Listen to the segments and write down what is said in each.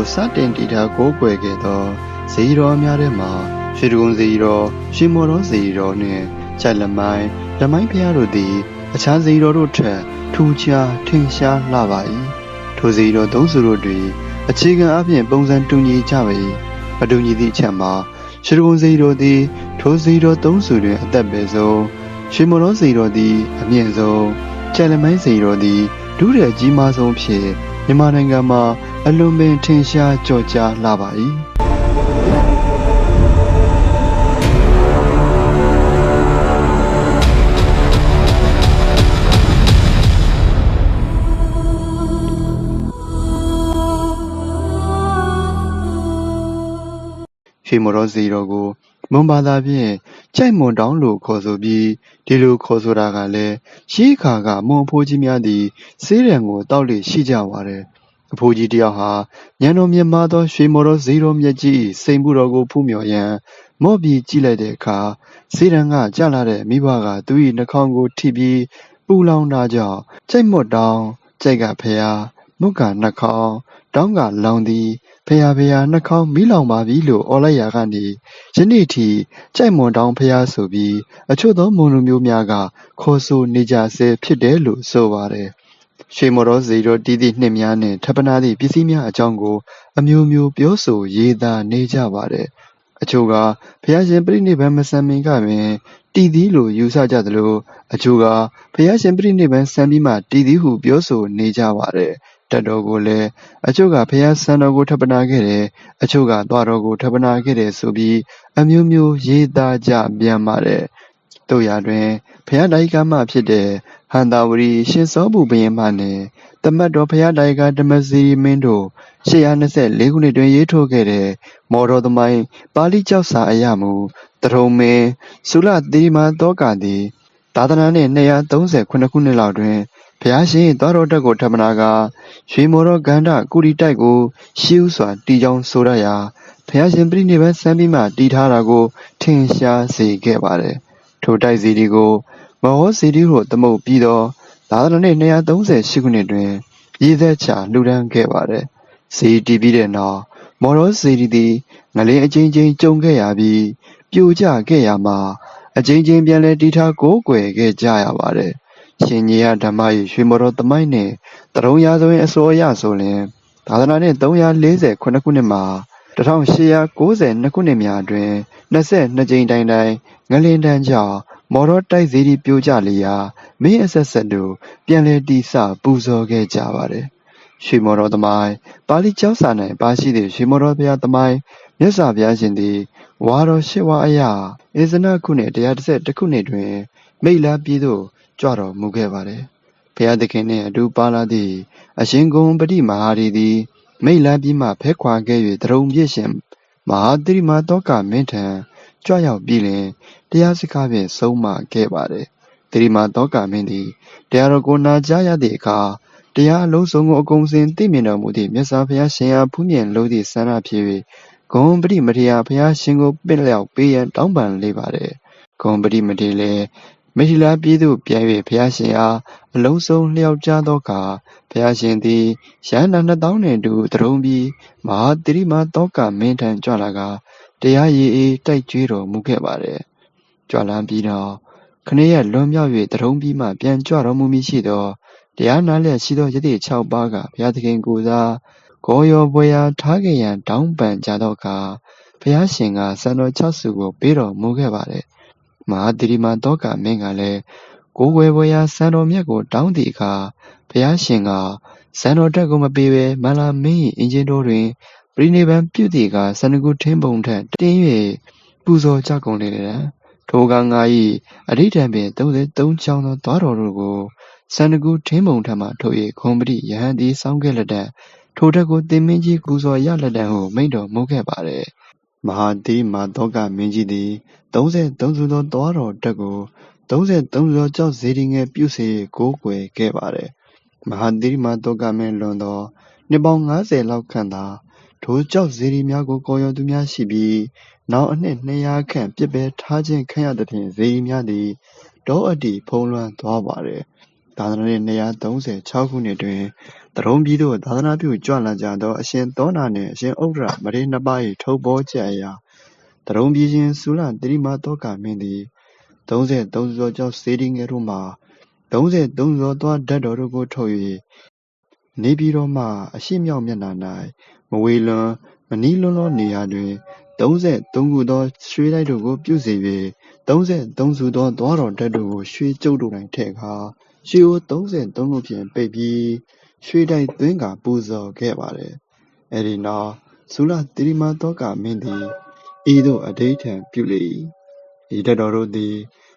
လိုစတင်တည်ထားကိုးကွယ်ခဲ့သောဇီတော်များထဲမှာရွှေဒဂုံဇီတော်ရွှေမော်တော်ဇီတော်နှင့်ခြိုက်လမိုင်းဓမိုင်းဖျားတို့သည်အခြားဇီတော်တို့ထက်ထူးခြားထင်ရှားလှပါ၏ထိုဇီတော်သုံးစုတို့တွင်အခြေခံအပြင်ပုံစံတူညီကြပေမတူညီသည့်အချက်မှာရွှေဒဂုံဇီတော်သည်ထိုဇီတော်သုံးစုတွင်အသက်ပဲဆုံးရွှေမော်တော်ဇီတော်သည်အမြင့်ဆုံးခြိုက်လမိုင်းဇီတော်သည်ဒုတိယကြီးမားဆုံးဖြစ် မြန်မာနိုင်ငံမှာအလွန်ပင်ထင်ရှားကြော်ကြားလာပါ၏ရွှေမော်တော်စီတော်ကိုမွန်ဘာသာဖြင့်ကြိုက်မွန်တောင်းလို့ခေါ်ဆိုပြီးဒီလိုခေါ်ဆိုတာကလည်းရှိခါကမွန်အဖိုးကြီးများသည်စေးရန်ကိုတောက်လေရှိကြပါတယ် အဖိုးကြီးတယောက်ဟာညံတော်မြတ်မာသော ရွှေမော်တော်ဇီတော်မြတ်ကြီး၏စိန်မှုတော်ကို ဖူးမြော်ရန် မော့ပြီးကြည့်လိုက်တဲ့အခါစေးရန်ကကြလာတဲ့ မိဘက သူ၏နှာခေါင်းကိုထိပြီး ပူလောင်တာကြောင့် ကြိုက်မော့တောင်း ကြိုက်ကဖျားမုတ်ကနှာခေါင်း တောင်းကလောင်သည်ဖျားဖျား နှာခေါင်းမီးလောင်ပါပြီလို့អော်လိုက်ရာကနေ ယနေ့ထိ ကြိုက်မွန်တောင်ဖျားဆိုပြီး အချို့သော မွန်လူမျိုးများက ခေါ်ဆိုနေကြဆဲဖြစ်တယ်လို့ ဆိုပါတယ်။ ရွှေမော်တော်ဇီတော်တီးသည့်နှစ်များနှင့်ထပ်ပနာသည့်ပစ္စည်းများအကြောင်းကို အမျိုးမျိုးပြောဆိုရေးသားနေကြပါတယ်။အချို့ကဖျားရှင်ပြိဋိဘံမဆံမင်ကပင်တီးသည်လို့ယူဆကြသလိုအချို့ကဖျားရှင်ပြိဋိဘံဆံပြီးမှတီးသည်ဟုပြောဆိုနေကြပါတယ်။တတ်တော်ကိုလည်းအချို့ကဖျားဆံတော်ကိုထပ်ပနာခဲ့တယ်အချို့ကသွားတော်ကိုထပ်ပနာခဲ့တယ်ဆိုပြီးအမျိုးမျိုးရေးသားကြပြန်ပါတယ်။တို့ရာတွင်ဖျားတိုင်ကမှဖြစ်တဲ့ ဟန္တာဝရီ ရှင်စောဘုဘုရင်မှနှင့်တမတ်တော်ဖျားတိုင်ကဓမ္မစီရီမင်းတို့824ခုနှစ်တွင် ရေးထိုးခဲ့တဲ့မော်တော်သမိုင်း ပါဠိကျောက်စာအရမူတရုံမင်းဆုလသီမာတောကသည် သာသနာနှင့်238ခုနှစ်လောက်တွင် ဘုရားရှင်၏သွားတော်တက်ကို ထပ်မနာကရွှေမော်တော်ကန္ဓ ကုရီတိုက်ကို ရှေးဥစွာတီကြောင်းဆိုရရာ ဘုရားရှင်ပြိဋိဘံစံပြီးမှတီထားတာကို ထင်ရှားစေခဲ့ပါတယ်။ထိုတိုက်စီဒီကို မဟောစီဒီဟုသမုတ်ပြီးသောသာသနာနှစ်238ခုနှစ်တွင်ရည်သက်ချလူဒန်းခဲ့ပါတယ်။စီတီပြီးတဲ့နောက်မော်တော်စီဒီသည်ငလင်းအချင်းချင်းကြုံခဲ့ရပြီးပြိုကျခဲ့ရမှာအချင်းချင်းပြန်လဲတီထားကိုးကွယ်ခဲ့ကြရပါတယ်။ရှင်ကြီးရဓမ္မ၏ရွှေမော်တော်သမိုင်းနှင့်တရုံရာဇဝင်အစောအရဆိုလျှင်သာသနာနှစ်340ခုနှစ်မှာ1892ခုနှစ်များအတွင်း22ကြိမ်တိုင်တိုင်ငလင်တန်းကြောင့် မော်တော်တိုက်စေတီပြိုကျလျာမင်းအဆက်ဆက်တို့ ပြန်လည်တည်ဆပူဇော်ခဲ့ကြပါတယ်။ရွှေမော်တော်သမိုင်းပါဠိကျောင်းစာ၌ပါရှိသည့်ရွှေမော်တော်ဘုရားသမိုင်းမြတ်စွာဘုရားရှင်သည်ဝါတော်ရှိဝါအယဧဇနခုနှစ်131ခုနှစ်တွင် မိတ်လာပြည်သို့ကြွတော်မူခဲ့ပါတယ်။ဘုရားသခင်နှင့်အတူပါလာသည့်အရှင်ဂုံပတိမဟာရီသည်မိတ်လန်းပြီးမှဖဲခွာခဲ့၍တရုံပြည့်ရှင်မဟာတိရိမာတောကမင်းထံ ကြွရောက်ပြီးလင် တရားစကားဖြင့် ဆုံးမခဲ့ပါတယ်။တိရိမာတောကမင်းသည် တရားတော်ကို နာကြားရသည့်အခါ တရားအလုံးစုံကို အကုန်စင် သိမြင်တော်မူသည့် မြတ်စွာဘုရားရှင်အား ဖူးမြင်လို့သည့်ဆန္ဒဖြစ်၍ဂုံပတိမထေရဘုရားရှင်ကိုပင့်လျောက်ပေးရန် တောင်းပန်လေပါတယ်။ဂုံပတိမထေရလည်း မိထီလာပြည်သို့ ပြန်၍ဘုရားရှင်အား အလုံးစုံလျောက်ကြားသောအခါ ဘုရားရှင်သည် ရဟန္တာနှစ်သောင်းနှင့်အတူသရုံပြီး မဟာသီရိမာသောကမင်းထံ ကြွလာကာ တရားရည်အေးတိုက်ကြွေးတော်မူခဲ့ပါတယ်။ကြွလာပြီးနောက်ခနေ့ရက်လွန်မြောက်၍သရုံပြီးမှပြန်ကြွတော်မူမည်ရှိသောတရားနာလျက်ရှိသောယတိ၆ပါးကဘုရားသခင်ကိုယ်စားဂေါ်ရောဘွယ်ရာထားခဲ့ရန်တောင်းပန်ကြသောအခါဘုရားရှင်ကစံတော်၆စုကိုပေးတော်မူခဲ့ပါတယ်။မဟာသီရိမာသောကမင်းကလည်းကိုယ်ွယ်ဘွယ်ရာစံတော်မြတ်ကိုတောင်းသည့်အခါဘုရားရှင်ကဇန်တော်တက်ကိုမပေးဘဲမလာမင်း၏အင်ဂျင်တော်တွင်ပ ရိနိဗ္ဗာန်ပြုသည့်အခါစန္ဒကုထင်းပုံထက်တင်း၍ပူဇော်ကြကုန်လေတံထိုကငါ၏အဋိဌံပင်33ချောင်းသောသွားတော်တို့ကိုစန္ဒကုထင်းပုံထက်မှထုတ်၍ခွန်ပတိယဟန်သည်စောင်းခဲ့လက်တံထိုတက်ကိုတင်မင်းကြီးပူဇော်ရလက်တံဟုမိန့်တော်မူခဲ့ပါတယ်မဟာတိမာသောကမင်းကြီးသည်33စုသောသွားတော်တက်ကို33စုသောကြောက်ဇေဒီငယ်ပြုစေကိုးကွယ်ခဲ့ပါတယ်မဟာသီရိမာသောကမင်းလွန်သောနှစ်ပေါင်း၅၀လောက်ခန့်သာ ထိုကျောက်စေတီများကို ကော်ရော်သူများရှိပြီး နောင်အနှစ်၂၀၀ခန့် ပစ်ပယ်ထားခြင်းခံရသဖြင့် စေတီများသည် တောအတ္တိဖုံးလွှမ်းသွားပါသည်။သသာသနာနှစ်236ခုနှစ်တွင်တရုံပြည်သို့ သာသနာပြုကြွလာကြသော အရှင်သောနာနှင့် အရှင်ဥဒ္ဒရမထေရနှစ်ပါး၏ထုတ်ဘောချက်အရတရုံပြည်ရှင်ဆူလသီရိမသောကမင်းသည်33စုသောကျောက်စေတီငယ်တို့မှ33စုသော သွားဓာတ်တော်တို့ကို ထုတ်၍ နေပြည်တော်မှ အရှေ့မြောက်မျက်နှာ၌မဝေလွန်မနီးလွန်းသောနေရာတွင်33ခုသော ရွှေတိုက်တို့ကို ပြုစေ၍33စုသော သွားတော်ဓာတ်တို့ကို ရွှေကြုတ်တို့၌ထည့်ကာ ရွှေအိုး33ခုဖြင့် ပိတ်ပြီး ရွှေတိုက်သွင်းကာ ပူဇော်ခဲ့ပါသည်။အဲဒီနောက် ဇူလသီရိမသောကမင်းသည် ဤသို့ အဓိဋ္ဌာန်ပြုလေ၏။ဤဓာတ်တော်တို့သည်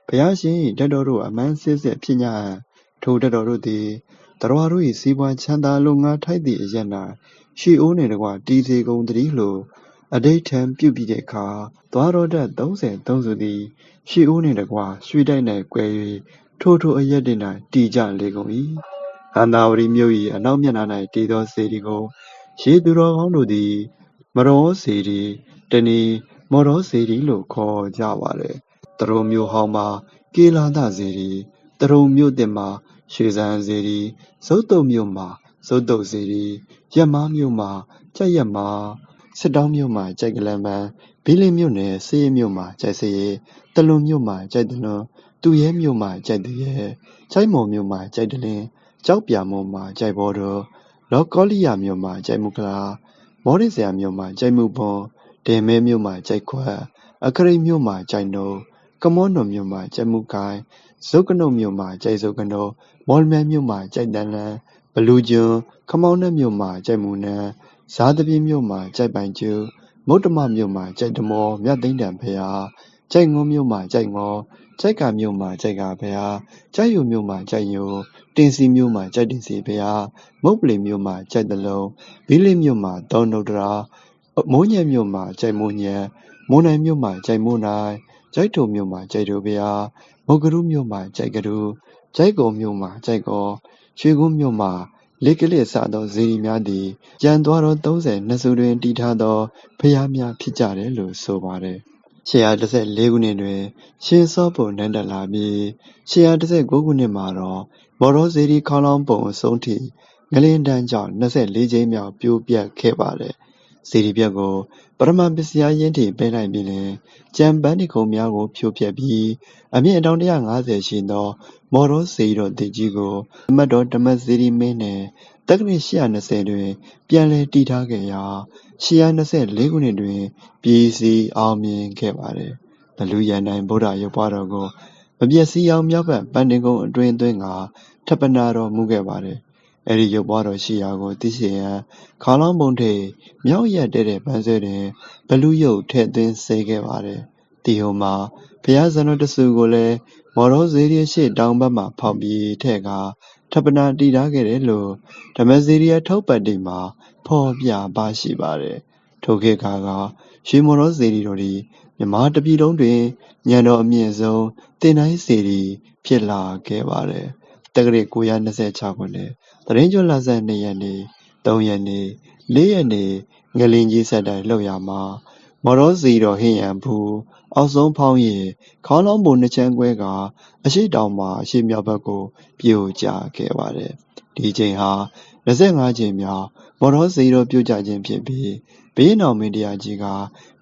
ဘုရားရှင်၏ဓာတ်တော်တို့ အမှန်စစ်စစ်ဖြစ်ကြအံ့ထိုဓာတ်တော်တို့သည် သတ္တဝါတို့၏စီးပွားချမ်းသာလိုငါထိုက်သည့်အရပ်၌ရွှေအိုးနှင့်တကွတည်စေကုန်သတည်းဟုအဓိဋ္ဌာန်ပြုပြီးတဲ့အခါသွားတော်ဓာတ်33စုသည်ရွှေအိုးနှင့်တကွရွှေတိုက်၌ကွယ်၍ထိုထိုအရပ်၌တည်ကြလေကုန်၏။ဟန္တာဝတီမြို့၏အနောက်မျက်နှာ၌တည်သောစေတီကိုရှေးသူတော်ကောင်းတို့သည် မရောစေတီတနည်းမော်တော်စေတီလို့ခေါ်ကြပါသည်။သရုံမြို့ဟောင်းမှာကေလာသစေတီ၊သရုံမြို့သစ်မှာ ရွှေစံစေတီ၊ဇုတ်သုတ်မြို့မှာ ဇုတ်သုတ်စေတီ၊ရက်မားမြို့မှာကြက်ရက်မား၊စစ်တောင်းမြို့မှာကြိုက်ကလန်ပန်း၊ဘီးလင်းမြို့နယ် ဆေးရစ်မြို့မှာကြိုက်ဆေးရစ်၊သလွန်မြို့မှာကြိုက်သလွန်၊သူရဲမြို့မှာကြိုက်သူရဲ၊ကျိုက်မုံမြို့မှာကြိုက်တလင်း၊ကျောက်ပြာမုံမှာကြိုက်ဘောတော်၊လောကောလိယမြို့မှာကြိုက်မုခလာ၊မောဒိဆရာမြို့မှာကြိုက်မုပွန်၊ဒယ်မဲမြို့မှာကြိုက်ခွက်၊အခရိတ်မြို့မှာကြိုက်နုံ၊ ကမောနွန်မြို့မှာကြိုက်မုကိုင်၊ဇုတ်ကနုတ်မြို့မှာကြိုက်ဇုတ်ကနုတ်၊မော်လမြိုင်မြို့မှာကြိုက်သံလံ၊ဘလူးကျွန်း၊ခမောင်းနက်မြို့မှာကြိုက်မုနန်း၊ဇာသပြေမြို့မှာကြိုက်ပိုင်ကျူ၊မုတ္တမမြို့မှာကြိုက်တမောမြတ်သိမ်းတံဘုရား၊ကျိုက်ငေါမြို့မှာကြိုက်ငေါ၊ကျိုက္ကာမြို့မှာကြိုက္ကာဘုရား၊ကျိုက်ယိုမြို့မှာကြိုက်ယို၊တင်စီမြို့မှာကြိုက်တင်စီဘုရား၊မုပ္ပလင်မြို့မှာကြိုက်သလုံး၊ဘီးလင်းမြို့မှာဒေါနုတ္တရာ၊မိုးညှက်မြို့မှာကြိုက်မိုးညှက်၊မိုးနိုင်မြို့မှာကြိုက်မိုးနိုင်၊ ကျိုက်ထိုမြို့မှာကြိုက်ထိုဘုရား၊မုတ်ကရူးမြို့မှာကြိုက်ကရူး၊ကျိုက်ကော်မြို့မှာကြိုက်ကော်၊ရွှေဂွန်းမြို့မှာလေကလစ်စသောစေတီများသည်ကျန်သွားတော်သုံးဆယ်နှစ်စုတွင်တည်ထားသောဘုရားများဖြစ်ကြတယ်လို့ဆိုပါတယ်။၈၁၄ခုနှစ်တွင် ရှင်စောဘုနန်းတက်လာပြီး၈၁၉ခုနှစ်မှာတော့မော်တော်စေတီခေါင်းလောင်းပုံအဆုံးထိငလျင်ဒဏ်ကြောင့်၂၄ကြိမ်မြောက်ပြိုပျက်ခဲ့ပါတယ်။ စေတီပျက်ကိုပရမပစ္စယယင်းထိပေးလိုက်ပြီးလျှင်ကျန်ပန်းနိခုံများကို ဖြိုဖျက်ပြီး အမြင့်အတောင် ၁၅၀ ရှိသော မော်တော်စေတီတော်သစ်ကြီးကိုနမတ်တော်ဓမ္မစေတီမင်းနှင့် သက္ကရာဇ် ၈၂၀ တွင် ပြန်လည်တည်ထားခဲ့ရာ ၈၂၄ ခုနှစ်တွင် ပြီးစီးအောင်မြင်ခဲ့ပါသည်။ဘလူရန်တိုင်းဗုဒ္ဓရုပ်ပွားတော်ကို မပျက်စီးအောင် မြောက်ဘက်ပန်းတင်ကုန်းအတွင်းသွင်းကာ ထပ်ပနာတော်မူခဲ့ပါသည်။ အဲဒီရုပ်ပွားတော်ရှိရာကိုသိရှိရန်ခေါင်းလောင်းပုံထိပ်မြောက်ရပ်တည့်တည့်ပန်းဆွဲတွင်ဘလူးရုပ်ထည့်သွင်းစေခဲ့ပါသည်။တီဟိုမှာဘုရားဇာတော်တဆူကိုလည်းမော်တော်စေတီအရှေ့တောင်ဘက်မှဖောက်ပြီးထည့်ကာထပ်ပနာတည်ထားခဲ့တယ်လို့ဓမ္မစေတီအထုပ်ပတ်တိမှာဖော်ပြပါရှိပါတယ်။ထိုခေတ်ကာကရွှေမော်တော်စေတီတော်သည်မြန်မာတစ်ပြည်လုံးတွင်ဉာဏ်တော်အမြင့်ဆုံးသင်တိုင်းစေတီဖြစ်လာခဲ့ပါတယ်။ တက္ကရာ926 ခုနှစ်သတရင်ကျွန်းလဆန်း2ရက်နေ့3ရက်နေ့4ရက်နေ့ ငလင်ကြီးဆက်တိုင်လှုပ်ရမှာမော်တော်စီတော်ဟင်းရန်ဘူး အောက်ဆုံးဖောင်းရင်ခေါင်းလောင်းပုံနှစ်ချမ်းကွဲကအရှိတောင်မှ အရှိမြောက်ဘက်ကိုပြိုကျခဲ့ပါတယ်။ဒီချိန်ဟာ25ချိန်မြောက်မော်တော်စီတော်ပြိုကျခြင်းဖြစ်ပြီးဘေးနောက်မင်းတရားကြီးက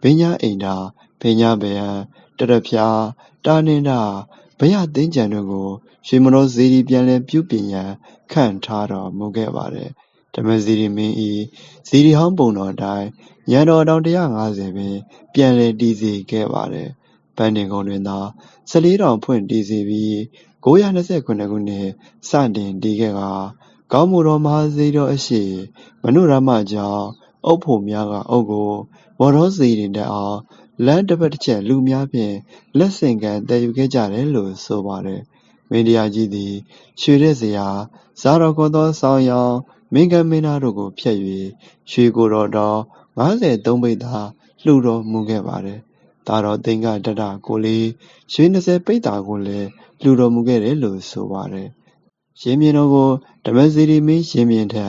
ဘိညာအိမ်သာဘိညာဘယံတရဖျား တာနင်တာဘရသင်းကြံတို့ကို ရွှေမတော်ဇီရီပြန်လည်ပြုပြင်ရန်ခန့်ထားတော်မူခဲ့ပါတယ်။ဓမ္မဇီရီမင်းဤဇီရီဟောင်းပုံတော်တိုင်းရန်တော်တောင်150ပင်ပြန်လည်တည်စေခဲ့ပါတယ်။ပန်းတင်ကုန်းတွင်သာ14တောင်ဖွင့်တည်စေပြီး929ခုနှစ်စတင်တည်ခဲ့ကာကောင်းမှုတော်မဟာဇီတော်အရှိမနုရမကြောင့်အုပ်ဖို့များကအုပ်ကိုမော်တော်ဇီရီတက်အောင်လမ်းတစ်ဖက်တစ်ချက်လူများဖြင့်လက်ဆင့်ကမ်းသယ်ယူခဲ့ကြတယ်လို့ဆိုပါတယ်။ မင်းတရားကြီးသည် ရွှေတဲ့စရာဇာတော်ခေါ်သောဆောင်းရောင်မင်းကမ်းမင်းသားတို့ကိုဖျက်၍ရွှေကိုတော်တော်53ပိသာလှူတော်မူခဲ့ပါတယ်။ဒါတော်သင်္ကတတကိုလေးရွှေ20ပိသာကိုလည်းလှူတော်မူခဲ့တယ်လို့ဆိုပါတယ်။ရှင်မြင်းတော်ကိုဓမ္မစီရီမင်းရှင်မြင်းထံ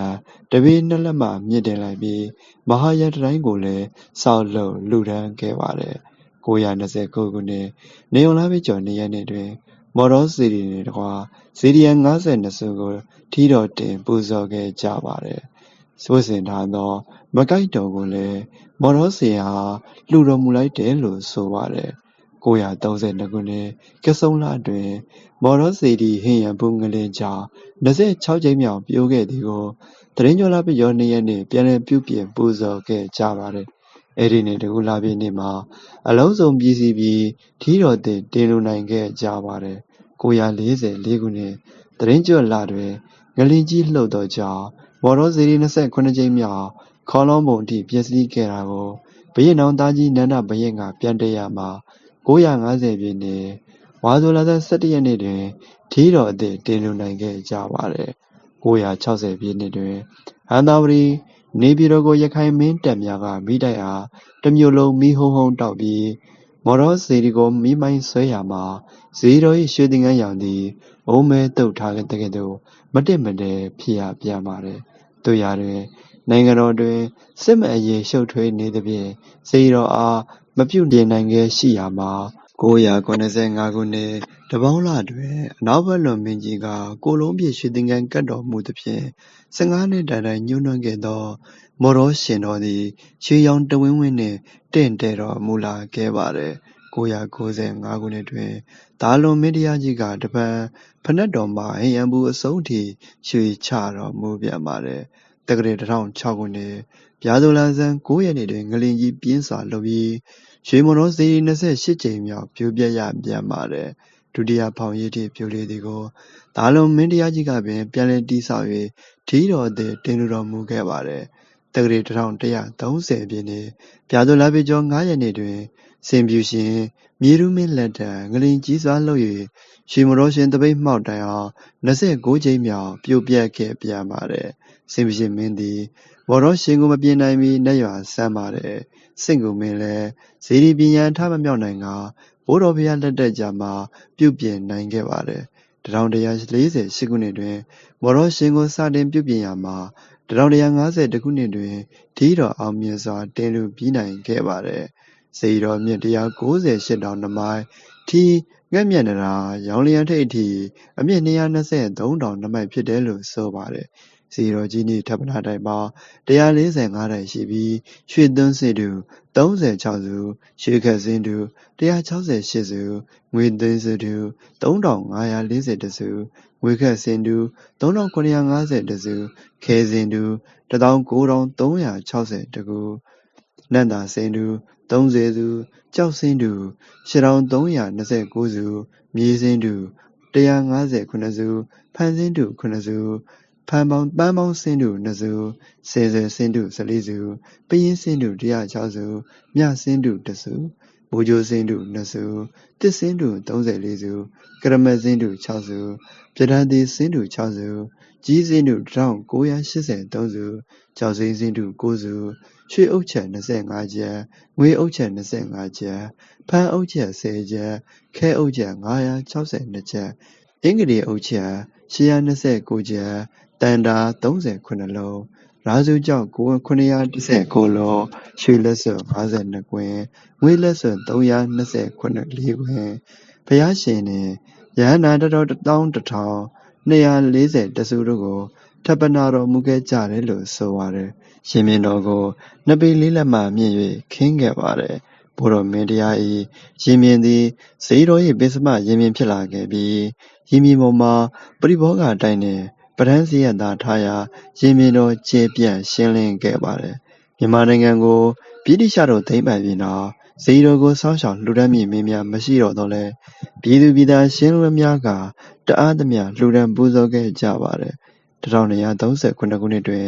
တပည့်နှစ်လက်မှမြင့်တင်လိုက်ပြီးမဟာရတတိုင်းကိုလည်းဆောက်လုပ်လှူဒန်းခဲ့ပါတယ်။929ခုနှစ်နေုံလာပြကျော်နေရက်နေ့တွင် မော်တော်စီရီနှင့်တကွာစီရီယန်52စုကို ထီတော်တင် ပူဇော်ခဲ့ကြပါတယ်။ဆွဆင်ထားသော မကိုက်တော်ကိုလည်း မော်တော်စီဟာလှူတော်မူလိုက်တယ်လို့ ဆိုပါတယ်။932ခုနှစ် ကဆုံလအတွင်းမော်တော်စီဒီဟင်ရန်ပူငလင်ကြောင့်26ကြိမ်မြောက် ပြိုးခဲ့သည်ကိုတရင်ကျော်လာပြကျော်2ရက်နေ့ပြန်လည်ပြုပြင် ပူဇော်ခဲ့ကြပါတယ်။ အဲဒီနေ့တကူလာပြည့်နေ့မှာ အလုံးစုံပြည်စီပြီး ထီတော်တင်တင်လူနိုင်ခဲ့ကြပါတယ်။944ခုနှစ် သီတင်းကျွတ်လတွင် ငလျင်ကြီးလှုပ်သောကြောင့် မော်တော်စေတီ29ကြိမ်မြောက် ခေါလုံးပုံအထိ ပျက်စီးခဲ့တာကို ဘုရင့်နောင်သားကြီး နန္ဒဘုရင့်က ပြန်တက်ရမှာ950ပြည့်နှစ် ဝါဆိုလသက်17ရက်နေ့တွင် ထီတော်အသစ် တင်လူနိုင်ခဲ့ကြပါတယ်960ပြည့်နှစ်တွင်ဟန်သာဝရီ နေပြည်တော်ကို ရခိုင်မင်းတပ်များကမိတိုက်အား တစ်မြို့လုံး မီးဟုံးဟုံးတောက်ပြီး မော်တော်စေတီကို မီးမိုင်းဆွဲရာမှာဇီးတော်၏ရွှေသင်္ကန်းရောင်သည်အိုးမဲသုတ်ထားသကဲ့သို့ မတင့်မတည်းဖြစ်ရပြန်ပါတယ်။သို့ရာတွင် နိုင်ငံတော်တွင် စစ်မက်အရေး ရှုပ်ထွေးနေသဖြင့်ဇီးတော်အား မပြုပြင်နိုင်ခဲ့ရှိရာမှာ985ခုနှစ် တပေါင်းလတွင် အနောက်ဘက်လွန်မင်းကြီးက ကိုယ်လုံးပြည့်ရွှေသင်္ကန်းကပ်တော်မူသဖြင့်15နှစ်တိုင်တိုင်ညှိုးနွမ်းခဲ့သော မော်တော်ရှင်တော်သည် ရွှေရောင်တဝင်းဝင်းနှင့် တင့်တယ်တော်မူလာခဲ့ပါတယ်။995ခုနှစ်တွင်ဒါလွန်မင်းတရားကြီးကတပံဖနက်တော်မှ ဟိယံဘူးအဆုံးထိ ရွှေချတော်မူပြန်ပါတယ်။တက္ကရာ1006ခုနှစ် ပြားစိုးလဆန်း9ရက်နေ့တွင် ငလင်ကြီးပြင်းစွာလှုပ်ပြီး ရွှေမော်တော်စေတီ28ကြိမ်မြောက် ပြိုပျက်ရပြန်ပါတယ်။ ဒုတိယဖောင်ရည်ထိပြိုလေသည်ကိုဒါလွန်မင်းတရားကြီးကပင် ပြန်လည်တည်ဆောက်၍ထီတော်အသစ် တင်လူတော်မူခဲ့ပါတယ်။တက္ကရာ1130ပြည့်နှစ် ပြားစိုးလပြည့်ကျော်9ရက်နေ့တွင်စင်ပြူရှင် မြေတူးမင်းလက်ထက်ငလျင်ကြီးစွာလှုပ်၍ရွှေမော်တော်ရှင်သပိတ်မှောက်တိုင်အောင်29ကြိမ်မြောက် ပြိုပျက်ခဲ့ပြန်ပါတယ်။စင်ပြူရှင်မင်းသည် မော်တော်ရှင်ကို မပြင်နိုင်မီ နတ်ရွာစမ်းပါတယ်။စင့်ကူမင်းလည်းဇေဒီပညာထမမြောက်နိုင်ကာ ဘိုးတော်ဘုရားလက်ထက်ကြမှ ပြုပြင်နိုင်ခဲ့ပါတယ်။1148ခုနှစ်တွင် မော်တော်ရှင်ကို စတင်ပြုပြင်ရာမှာ1150ခုနှစ်တွင် ထီတော်အောင်မြင်စွာ တင်လူပြီးနိုင်ခဲ့ပါတယ်။စေတီတော်မြင့်198တောင်2မိုင် ထီငှက်မြတ်နံရံ ရောင်လျံထိပ်အထိ အမြင့်223တောင်2မိုင်ဖြစ်တယ်လို့ ဆိုပါတယ်။ စေတီတော်ကြီးနှင့်ဌပနာတိုင်ပေါင်း145တိုင်ရှိပြီးရွှေသွန်းစင်တူ36စု၊ရွှေခက်စင်တူ168စု၊ငွေသွင်းစင်တူ3541စု၊ငွေခက်စင်တူ3750စု၊ခဲစင်တူ19360ခု၊နံ့သာစင်တူသုံးဆယ်စု၊ကျောက်ဆင်းတူရှစ်ထောင်သုံးရာနှစ်ဆယ်ကိုးစု၊မြေဆင်းတူတစ်ရာငါးဆယ်ခုနစ်စု၊ ဖန်ဆင်းတူခုနစ်စု၊ပန်းပေါင်းဆင်းတူနှစ်စု၊ဆယ်ဆယ်ဆင်းတူဆယ်လေးစု၊ပယင်းဆင်းတူတစ်ရာခြောက်စု၊မြဆင်းတူတစ်စု၊မိုးကြိုးဆင်းတူနှစ်စု၊သစ်ဆင်းတူသုံးဆယ်လေးစု၊ကရမတ်ဆင်းတူခြောက်စု၊ပြဒါးသီဆင်းတူခြောက်စု၊ကြီးဆင်းတူတစ်ထောင်ကိုးရာရှစ်ဆယ်သုံးစု၊ကျောက်စိမ်းဆင်းတူကိုးစု၊ရွှေအုတ်ချပ်၂၅ကျပ်၊ငွေအုတ်ချပ်၂၅ကျပ်၊ဖန်းအုတ်ချပ်၁၀ကျပ်၊ခဲအုတ်ချပ်၅၆၂ကျပ်၊အင်္ဂတေအုတ်ချပ်၈၂၉ကျ ပ်၊သန္တာ၃၇လုံး၊ရာဇူကျောက်၇၁၉လုံး၊ရွှေလက်စွပ်၅၂ကွင်း၊ငွေလက်စွပ်၃၂၄ကွင်း၊ဘုရားရှင်နှင့်ရဟန္တာတော်တစ်သောင်းတစ်ထောင်၂၄၁စုတို့ကိုဌပနာတော်မူခဲ့ကြတယ်လို့ဆိုပါတယ်။ရှင်ဘုရင်တော်ကိုနှစ်ပေလေးလက်မှမြင့်၍ခင်းခဲ့ပါတယ်။ဘိုးတော်မင်းတရား၏ရင်ပြင်သည်ဇေယျတော်၏ပဥ္စမရင်ပြင်ဖြစ်လာခဲ့ပြီးရင်ပြင်ပေါ်မှာပရိဘောဂတိုက်နှင့်ပန်း တန်းဇရပ်သားထားရာရင်ပြင်တော်ကျယ်ပြန့်ရှင်းလင်းခဲ့ပါတယ်။မြန်မာနိုင်ငံကိုဗြိတိသျှတို့သိမ်းပိုက်ပြီးနောက်ဇေယျတော်ကိုစောင့်ရှောက်လှူဒါန်းမည့်မင်းများမရှိတော့သော်လည်းပြည်သူပြည်သားရှင်းလင်းများကတတ်အားသမျှလှူဒါန်းပူဇော်ခဲ့ကြပါတယ်။၁၂၃၇ခုနှစ်တွင်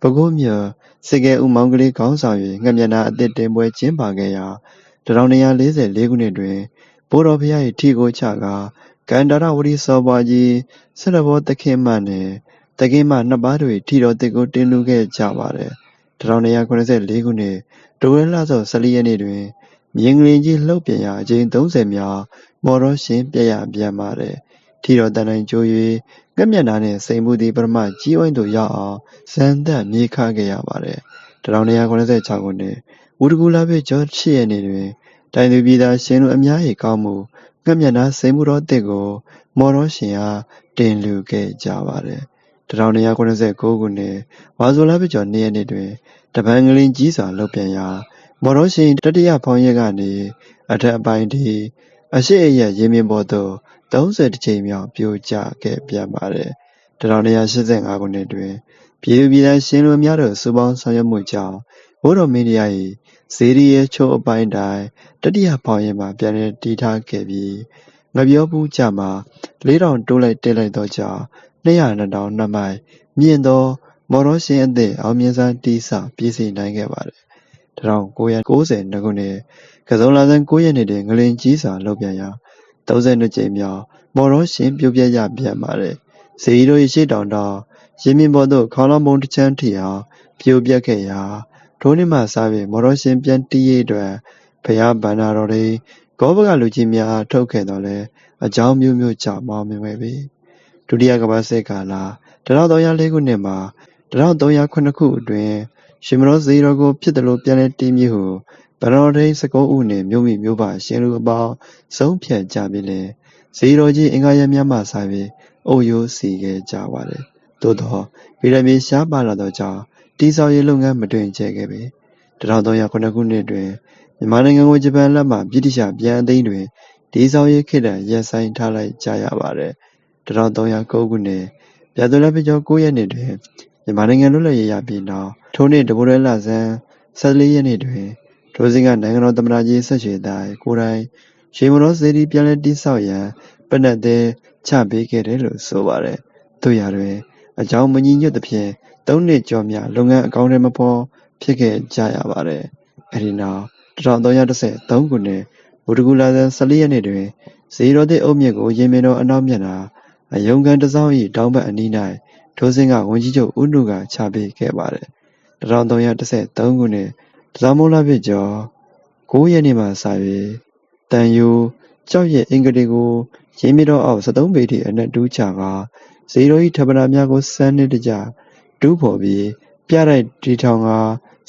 ပဲခူးမြို့စစ်ကဲဦးမောင်ကလေးခေါင်းဆောင်၍ငှက်မြတ်နာအသစ်တင်ပွဲကျင်းပခဲ့ရာ၁၂၄၄ခုနှစ်တွင်ဘိုးတော်ဘုရား၏ထီကိုချကာ ကန္တာရဝတီစော်ဘွားကြီးဆရဘောသခင်မနှင့် သခင်မနှစ်ပါးတို့၏ထီတော်သစ်ကို တင်လှူခဲ့ကြပါသည်။၁၂၇၄ ခုနှစ် ထားဝယ်လဆန်း၁၄ ရက်နေ့တွင် မြေငလျင်ကြီး လှုပ်ပြန်ရာ အကြိမ် ၃၀ မြောက် မော်တော်ရှင် ပျက်ရပြန်ပါတယ်။ထီတော်သံတိုင်ကျိုး၍ငှက်မြတ်နာနှင့် စိန်ဖူးသည် ပထမကြီးဝိုင်းသို့ရောက်အောင် ဇံသတ်မြေခခဲ့ရပါတယ်။၁၂၇၆ ခုနှစ် ဝူတကူလပြည့်ကျော် ၈ ရက်နေ့တွင် တိုင်သူပြည်သား ရှင်တို့အများ၏ကောင်းမှု ငှက်မျက်နှာစိန်မှုတော်တစ်ကို မော်တော်ရှင်အားတင်လူခဲ့ကြပါတယ်1289ခုနှစ်ဝါဆိုလပြကျော်နေ့ရက်နေ့တွင်တပန်းကလေးကြီးစွာလှုပ်ပြန်ရာမော်တော်ရှင်တတိယဖောင်းရက်ကနေအထက်အပိုင်းထိအရှိအယက်ရေမြင့်ပေါ်သို့30ကြိမ်မြောက်ပြိုကျခဲ့ပြန်ပါတယ်1285ခုနှစ်တွင်ပြည်သူပြည်သားရှင်လူများတို့စုပေါင်းဆောင်ရွက်မှုကြောင့်ဘိုးတော်မင်းတရား၏ ဇေဒီရဲချိုးအပိုင်းတိုင်း တတိယဖောင်းရင်မှာ ပြန်လည်တည်ထားခဲ့ပြီးငပြောပူးကြမှာ4000တိုးလိုက်တက်လိုက်သောကြောင့်200တောင်နှစ်မိုင် မြင့်သော မော်တော်ရှင်အသည့်အောင်မြင်စွာတည်ဆောက်ပြည့်စုံနိုင်ခဲ့ပါတယ်1990ခုနှစ်ကစုံလာဆန်း9ရက်နေ့တွင် ငလင်ကြီးစွာလှုပ်ပြန်ရာ32ကြိမ်မြောက် မော်တော်ရှင်ပြုတ်ပြက်ရပြန်ပါတယ် ဇေဒီတို့၏ရှေ့တောင်တော့ရင်းမြစ်ပေါ်သို့ ခေါလောင်းပုံတစ်ချမ်းထိအောင် ပြိုပြက်ခဲ့ရာ ထိုနေ့မှစ၍မော်တော်ရှင်ပြန်တီးရေးအတွက်ဖျားဗန္နာတော်တွေကောဘကလူကြီးများအားထုတ်ခဲ့တော်လဲအကြောင်းမျိုးမျိုးကြောင့်မောင်းမြင်ခဲ့ပြီဒုတိယကမ္ဘာစစ်ကာလ1304ခုနှစ်မှာ1309ခုအတွင်း ရှင်မတော်ဇေတော်ကို ဖြစ်တယ်လို့ပြန်လဲတီးမြစ်ဟုဗန္နာတော်ထိန်19ဦးနှင့် မြို့မိမြို့ပါရှင်လူအပေါင်း ဆုံးဖြတ်ကြပြီလေဇေတော်ကြီး အင်္ဂါရမြတ်မှစ၍အုပ်ရိုးစီခဲ့ကြပါတယ်သို့သောဗီရမီရှားပါလာသောကြောင့် တိဆောက်ရေးလုပ်ငန်း မတွင်ကျဲခဲ့ပေ1309ခုနှစ်တွင် မြန်မာနိုင်ငံကို ဂျပန်လက်မှ ဗြိတိရှပြန်အသိမ်းတွင်တိဆောက်ရေး ခေတ္တရပ်ဆိုင်းထားလိုက်ကြရပါတယ်1309ခုနှစ် ပြာသူလပိကျော်9ရက်နေ့တွင် မြန်မာနိုင်ငံ လွတ်လပ်ရေးရပြီးနောက် ထိုနှစ်တပိုးရဲလဆန်း14ရက်နေ့တွင် ထိုစဉ်က နိုင်ငံတော်သမ္မတကြီးဆက်ရွှေတိုင် ကိုယ်တိုင် ရွှေမတော်စေတီ ပြန်လည်တည်ဆောက်ရန် ပနက်သေးချပေးခဲ့တယ်လို့ ဆိုပါတယ်တို့ရာတွင် အကြောင်းမညီညွတ်သဖြင့် သုံးနှစ်ကျော်မြလုပ်ငန်းအကောင့်ထဲမဖော်ဖြစ်ခဲ့ကြရပါတယ် အဲဒီနောက်1313ခုနှစ် ဗုဒ္ဓဂူလာဇန်14ရက်နေ့တွင် ဇေရောသစ်အုပ်မြစ်ကို ရင်မင်းတော်အနောက်မျက်နှာ အယုံကန်တစောင်း၏တောင်ဘက်အနီး၌ထိုစဉ်က ဝန်ကြီးချုပ်ဦးနုက ချပေးခဲ့ပါတယ်1313ခုနှစ်တစားမိုးလပြည့်ကျော်9ရက်နေ့မှစ၍တန်ယိုကြောက်ရဲ့အင်္ဂတိကို ရင်းမြစ်တော်အောက်73ပေထိ အနက်တူးချကာဇေရို၏ထပနာများကိုစမ်းနှစ်တကြ တူးဖော်ပြီး ပြတိုက်တီထောင်ကာ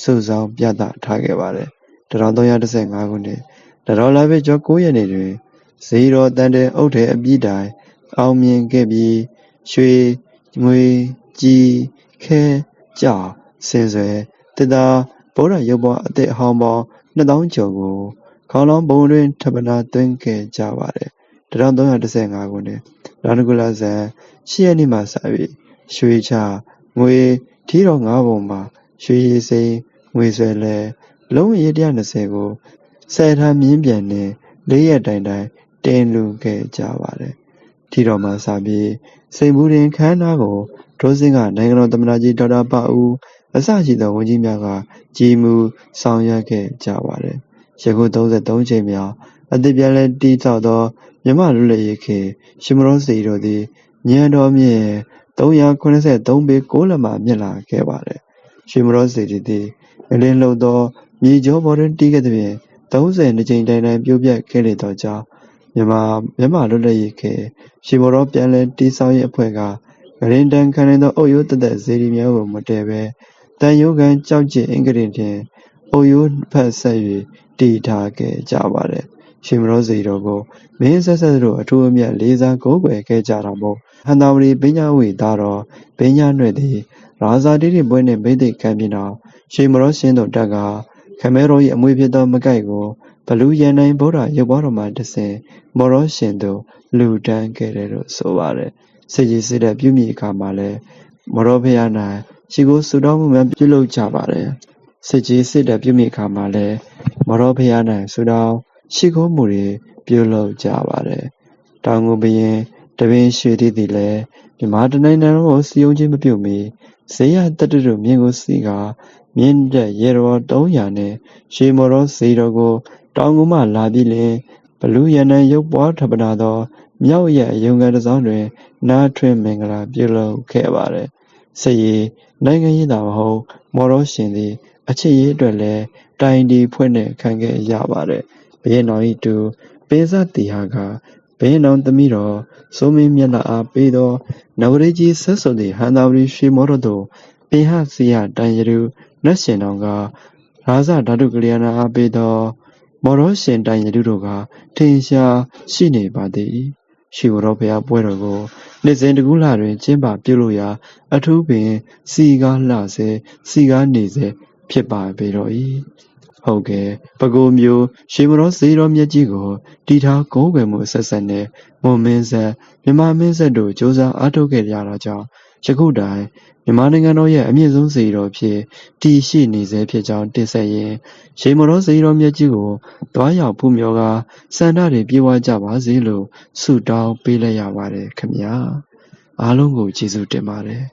စုဆောင်ပြသထားခဲ့ပါတယ် 1315 ခုနှစ်တတော်လာပြည့်ကျော် 9 ရက်နေ့တွင်ဇေရိုတန်တဲ့အုပ်ထဲအပြည့်တိုင် အောင်မြင်ခဲ့ပြီး ရွှေ ငွေကြီးခဲကြောက်စင်ဆွဲတစ်သား ဗုဒ္ဓရုပ်ပွားအသစ်အဟောင်းပေါင်း2000ကျော်ကို ခေါလောင်းဘုံတွင်ထပနာသွင်းခဲ့ကြပါတယ် 1315 ခုနှစ်ရာနဂုလဇန်10ရက်နေ့မှစ၍ရွှေချ ငွေထီတော်၅ပုံမှာရွှေရည်စိမ်းငွေဆွဲလဲလုံးရည်120ကိုဆယ်ထားမြင်းပြန်နှင့်လေးရက်တိုင်တိုင်တင်လူခဲ့ကြပါတယ်ထီတော်မှာစပြီးစိန်ဘူးတင်ခန်းသားကိုဒိုးစင်းကနိုင်ငံတော်သမ္မတကြီးဒေါက်တာပဦးအစရှိသောဝန်ကြီးများကကြီးမှုဆောင်ရွက်ခဲ့ကြပါတယ်ယခု33ချိန်မြောက်အသစ်ပြန်လည်တည်ဆောက်သောမြမလွတ်လပ်ရေးခေရှင်မတော်စီတို့သည်ညံတော်မြင့် 383ပေ6လက်မှမြင့်လာခဲ့ပါတယ်ရှင်မတော်စီသည်အလင်းလှုပ်သောမြေကျောပေါ်တွင်တီးခဲ့သဖြင့်30နှစ်ကြိမ်တိုင်တိုင်ပြိုပြက်ခဲ့လေသောကြောင့်မြန်မာမြန်မာလွတ်လပ်ရေးခေရှင်မတော်ပြန်လည်တည်ဆောက်ရေးအဖွဲ့ကဂရင်တန်ခံနိုင်သောအုပ်ရိုးတသက်ဇေဒီများကိုမတည်ဘဲတန်ယိုကန်ကြောက်ကျစ်အင်္ဂရင်ဖြင့်အုပ်ရိုးဖက်ဆက်၍တည်ထားခဲ့ကြပါတယ် ရှင်မတော်စီတော်ကိုမင်းဆက်ဆက်တို့အထူးအမြတ်လေးစားကိုးကွယ်ခဲ့ကြတော်မူဟန္တာဝရီပညာဝေသားတော်ပညာနှင့်သည်ရာဇာတိတိပွဲနှင့်ဗိသိက်ကံပြင်တော်ရှင်မတော်ရှင်တို့တက်ကခမဲတော်၏အမွေဖြစ်သောမကိုက်ကိုဘလူရန်နိုင်ဗုဒ္ဓရုပ်ပွားတော်မှာတဆင်မော်တော်ရှင်တို့လူတန်းခဲ့တယ်လို့ဆိုပါတယ်စိတ်ကြီးစစ်တဲ့ပြုမိအခါမှာလဲမော်တော်ဖရာနိုင်ရှိကိုဆူတောင်းမှုများပြုလုပ်ကြပါတယ်စစ်ကြီးစစ်တဲ့ပြုမိအခါမှာလဲမော်တော်ဖရာနိုင်ဆူတောင်း ရှိခိုးမှုတွေ ပြုလုပ်ကြပါတယ် တောင်ကိုဘရင်တပင်ရွှေသည်သည်လည်း မြမတနိုင်ငံလုံးကိုစီယုံခြင်းမပြုမီ ဇေယတတ္တတို့မြင်းကိုစီကမြင်းတက်ရေတော်300နဲ့ရွှေမော်တော်ဇေတော်ကို တောင်ကူမှလာပြီးလင်ဘလူးရနံရုပ်ပွားထပနာသောမြောက်ရဲ့ရုံကန်တစောင်းတွင် နားထွင်းမင်္ဂလာပြုလုပ်ခဲ့ပါတယ်။စည်နိုင်ငံရေးသာမဟုတ် မော်တော်ရှင်သည် အချစ်ရေးအတွက်လည်း တိုင်တီဖွင့်တဲ့ခံခဲ့ရပါတယ်။ ဘုရင်တော်၏တူပင်စတီဟာကဘုရင်တော်သမီးတော်စိုးမင်းမျက်နှာအားပေးသောနဝရကြီးဆက်စုံသည့်ဟန္တာဝရီရွှေမောတော်တို့ပင်ဟစီယတန်ရူနတ်ရှင်တော်ကရာဇဓာတုကလျာဏအားပေးသော မော်တော်ရှင်တိုင်ရတုတို့ကထင်ရှားရှိနေပါသည်ရှိဝတော်ဘုရားပွဲတော်ကိုနှစ်စဉ်တကူးလာတွင်ကျင်းပပြုလုပ်ရာ အထူးပင် စီကားလှစေစီကားနေစေဖြစ်ပါပေတော့၏ ဟုတ်ကဲ့ပကိုးမျိုးရှေးမတော်စေတော်မြတ်ကြီးကိုတီထားကိုးကွယ်မှုဆက်ဆက်နဲ့မွန်မင်းဆက်မြမမင်းဆက်တို့စ조사အားထုတ်ခဲ့ကြတာကြောင့်ယခုတိုင်မြန်မာနိုင်ငံတော်ရဲ့အမြင့်ဆုံးစေတော်ဖြစ်တည်ရှိနေစေဖြစ်ကြောင်းတင်ဆက်ရင်ရှေးမတော်စေတော်မြတ်ကြီးကိုတွားရောက်ဖူးမြော်ကစန္ဒတွေပြေဝကြပါစေလို့ဆုတောင်းပေးလိုက်ရပါတယ်ခင်ဗျာအားလုံးကိုကျေးဇူးတင်ပါတယ်